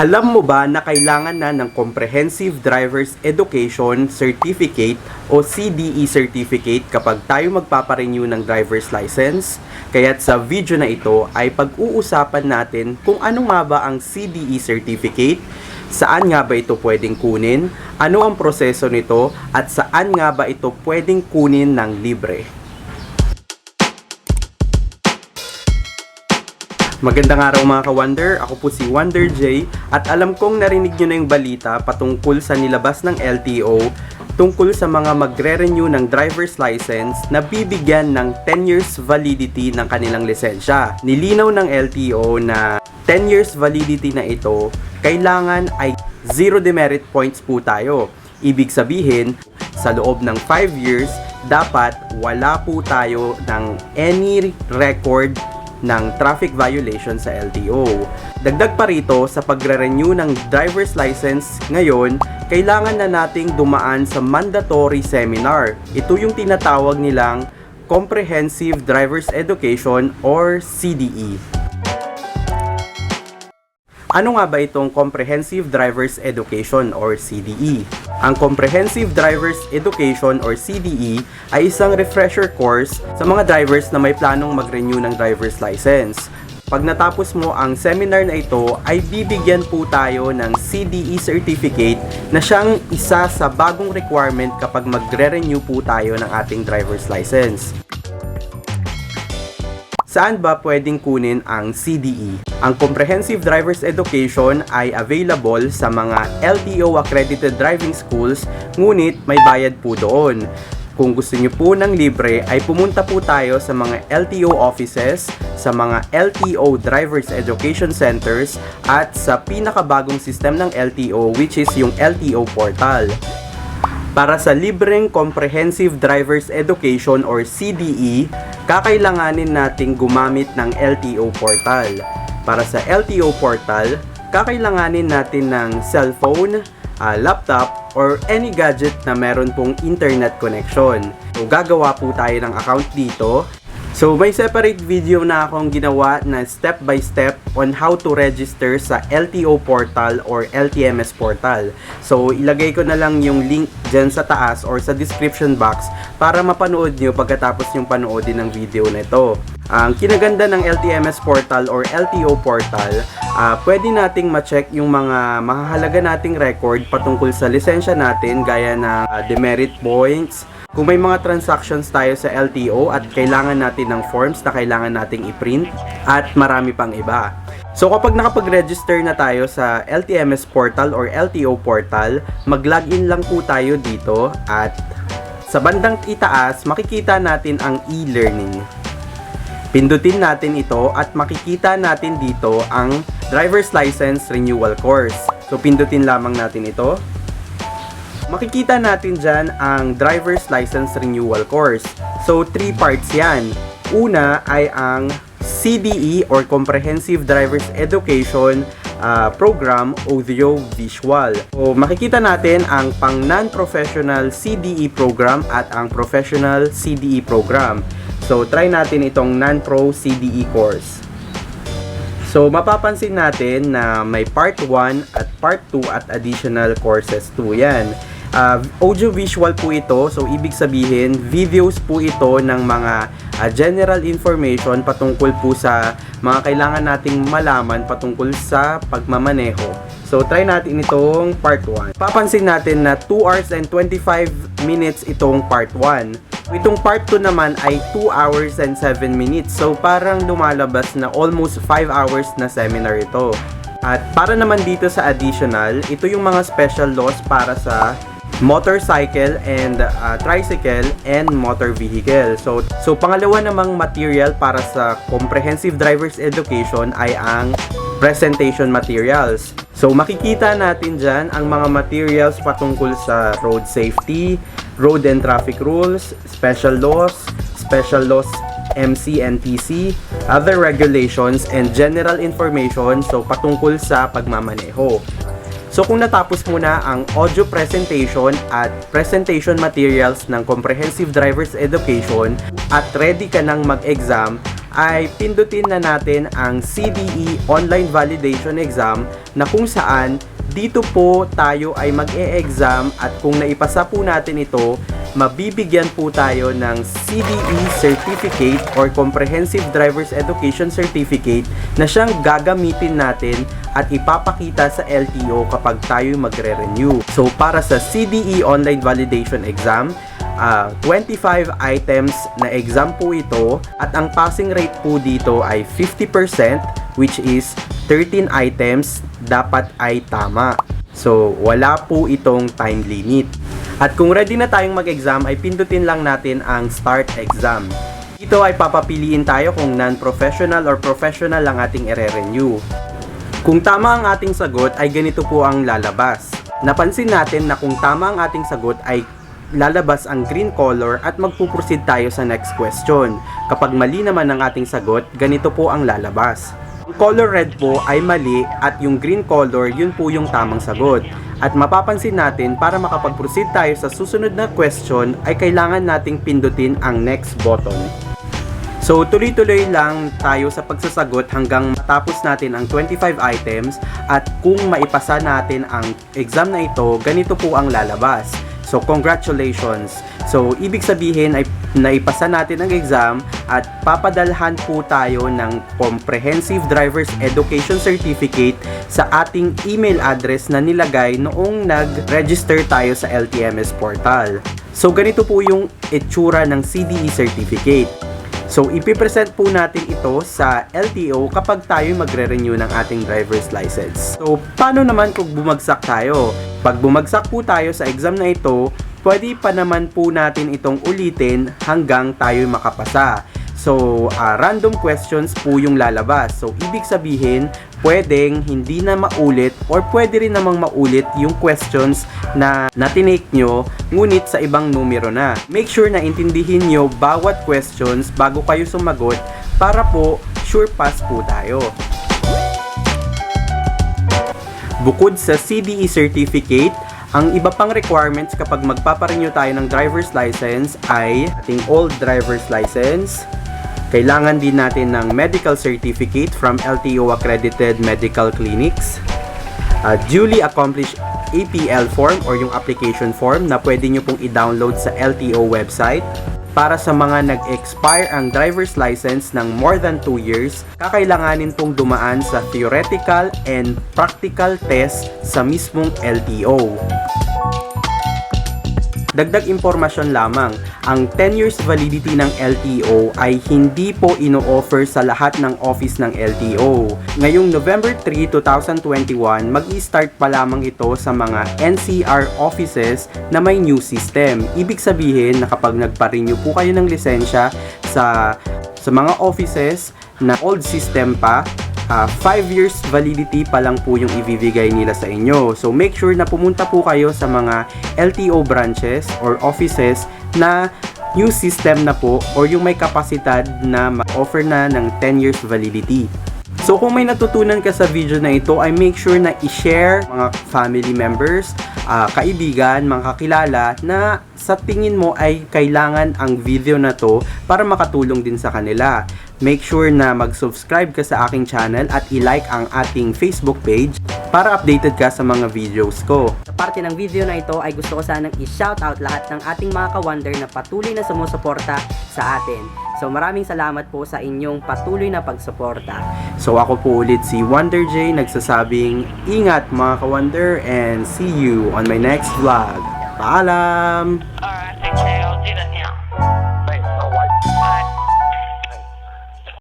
Alam mo ba na kailangan na ng Comprehensive Driver's Education Certificate o CDE Certificate kapag tayo magpaparenew ng driver's license? Kaya't sa video na ito ay pag-uusapan natin kung ano nga ba ang CDE Certificate, saan nga ba ito pwedeng kunin, ano ang proseso nito, at saan nga ba ito pwedeng kunin ng libre. Magandang araw mga ka-Wonder, ako po si Wonder J at alam kong narinig nyo na yung balita patungkol sa nilabas ng LTO tungkol sa mga magre-renew ng driver's license na bibigyan ng 10 years validity ng kanilang lisensya. Nilinaw ng LTO na 10 years validity na ito, kailangan ay zero demerit points po tayo. Ibig sabihin, sa loob ng 5 years, dapat wala po tayo ng any record ng traffic violation sa LTO. Dagdag pa rito, sa pagre-renew ng driver's license ngayon, kailangan na nating dumaan sa mandatory seminar. Ito yung tinatawag nilang Comprehensive Driver's Education or CDE. Ano nga ba itong Comprehensive Driver's Education or CDE? Ang Comprehensive Driver's Education or CDE ay isang refresher course sa mga drivers na may planong mag-renew ng driver's license. Pag natapos mo ang seminar na ito, ay bibigyan po tayo ng CDE certificate na siyang isa sa bagong requirement kapag magre-renew po tayo ng ating driver's license. Saan ba pwedeng kunin ang CDE? Ang Comprehensive Driver's Education ay available sa mga LTO accredited driving schools, ngunit may bayad po doon. Kung gusto niyo po ng libre ay pumunta po tayo sa mga LTO offices, sa mga LTO Drivers Education Centers at sa pinakabagong system ng LTO which is yung LTO portal. Para sa libreng Comprehensive Driver's Education or CDE, kakailanganin nating gumamit ng LTO portal. Para sa LTO portal, kakailanganin natin ng cellphone, ah, laptop, or any gadget na meron pong internet connection. So, gagawa po tayo ng account dito. So, may separate video na akong ginawa na step by step on how to register sa LTO portal or LTMS portal. So, ilagay ko na lang yung link dyan sa taas or sa description box para mapanood nyo pagkatapos yung panoodin ng video na ito. Ang kinaganda ng LTMS portal or LTO portal, ah, pwede nating ma-check yung mga mahahalaga nating record patungkol sa lisensya natin gaya ng ah, demerit points, kung may mga transactions tayo sa LTO at kailangan natin ng forms na kailangan nating i-print at marami pang iba. So kapag nakapag-register na tayo sa LTMS portal or LTO portal, mag-login lang po tayo dito at sa bandang itaas makikita natin ang e-learning. Pindutin natin ito at makikita natin dito ang driver's license renewal course. So pindutin lamang natin ito makikita natin dyan ang driver's license renewal course. So, three parts yan. Una ay ang CDE or Comprehensive Driver's Education uh, Program Audio Visual. So, makikita natin ang pang non-professional CDE program at ang professional CDE program. So, try natin itong non-pro CDE course. So, mapapansin natin na may part 1 at part 2 at additional courses 2 yan. Uh, audio-visual po ito, so ibig sabihin, videos po ito ng mga uh, general information patungkol po sa mga kailangan nating malaman patungkol sa pagmamaneho. So, try natin itong part 1. Papansin natin na 2 hours and 25 minutes itong part 1. Itong part 2 naman ay 2 hours and 7 minutes. So, parang lumalabas na almost 5 hours na seminar ito. At para naman dito sa additional, ito yung mga special laws para sa motorcycle and uh, tricycle and motor vehicle. So so pangalawa namang material para sa comprehensive driver's education ay ang presentation materials. So makikita natin diyan ang mga materials patungkol sa road safety, road and traffic rules, special laws, special laws MC and TC, other regulations and general information so patungkol sa pagmamaneho. So kung natapos mo na ang audio presentation at presentation materials ng Comprehensive Driver's Education at ready ka nang mag-exam, ay pindutin na natin ang CDE Online Validation Exam na kung saan dito po tayo ay mag-e-exam at kung naipasa po natin ito, mabibigyan po tayo ng CDE Certificate or Comprehensive Driver's Education Certificate na siyang gagamitin natin at ipapakita sa LTO kapag tayo magre-renew. So para sa CDE Online Validation Exam, ah, 25 items na exam po ito at ang passing rate po dito ay 50% which is 13 items dapat ay tama. So wala po itong time limit. At kung ready na tayong mag-exam ay pindutin lang natin ang start exam. Dito ay papapiliin tayo kung non-professional or professional ang ating ire-renew. Kung tama ang ating sagot ay ganito po ang lalabas. Napansin natin na kung tama ang ating sagot ay lalabas ang green color at magpuproceed tayo sa next question. Kapag mali naman ang ating sagot, ganito po ang lalabas. Color red po ay mali at yung green color yun po yung tamang sagot. At mapapansin natin para makapag-proceed tayo sa susunod na question ay kailangan nating pindutin ang next button. So, tuloy-tuloy lang tayo sa pagsasagot hanggang matapos natin ang 25 items at kung maipasa natin ang exam na ito, ganito po ang lalabas. So, congratulations! So, ibig sabihin ay naipasa natin ang exam at papadalhan po tayo ng Comprehensive Driver's Education Certificate sa ating email address na nilagay noong nag-register tayo sa LTMS portal. So, ganito po yung itsura ng CDE certificate. So, ipipresent po natin ito sa LTO kapag tayo magre-renew ng ating driver's license. So, paano naman kung bumagsak tayo? Pag bumagsak po tayo sa exam na ito, pwede pa naman po natin itong ulitin hanggang tayo makapasa. So, ah, random questions po yung lalabas. So, ibig sabihin, pwedeng hindi na maulit or pwede rin namang maulit yung questions na natinake nyo, ngunit sa ibang numero na. Make sure na intindihin nyo bawat questions bago kayo sumagot para po sure pass po tayo. Bukod sa CDE certificate, ang iba pang requirements kapag magpaparenew tayo ng driver's license ay ating old driver's license, kailangan din natin ng medical certificate from LTO accredited medical clinics, a duly accomplished APL form or yung application form na pwede nyo pong i-download sa LTO website. Para sa mga nag-expire ang driver's license ng more than 2 years, kakailanganin pong dumaan sa theoretical and practical test sa mismong LTO. Dagdag impormasyon lamang, ang 10 years validity ng LTO ay hindi po ino-offer sa lahat ng office ng LTO. Ngayong November 3, 2021, mag-i-start pa lamang ito sa mga NCR offices na may new system. Ibig sabihin na kapag nagpa-renew po kayo ng lisensya sa sa mga offices na old system pa, 5 years validity pa lang po yung ibibigay nila sa inyo. So make sure na pumunta po kayo sa mga LTO branches or offices na new system na po or yung may kapasidad na ma-offer na ng 10 years validity. So kung may natutunan ka sa video na ito ay make sure na i-share mga family members, ah, kaibigan, mga kakilala na sa tingin mo ay kailangan ang video na to para makatulong din sa kanila. Make sure na mag-subscribe ka sa aking channel at i-like ang ating Facebook page para updated ka sa mga videos ko. Sa parte ng video na ito ay gusto ko sanang i-shoutout lahat ng ating mga ka-wonder na patuloy na sumusuporta sa atin. So maraming salamat po sa inyong patuloy na pagsuporta. So ako po ulit si Wonder J nagsasabing ingat mga ka-wonder and see you on my next vlog. Paalam! Alright, okay, I'll do that.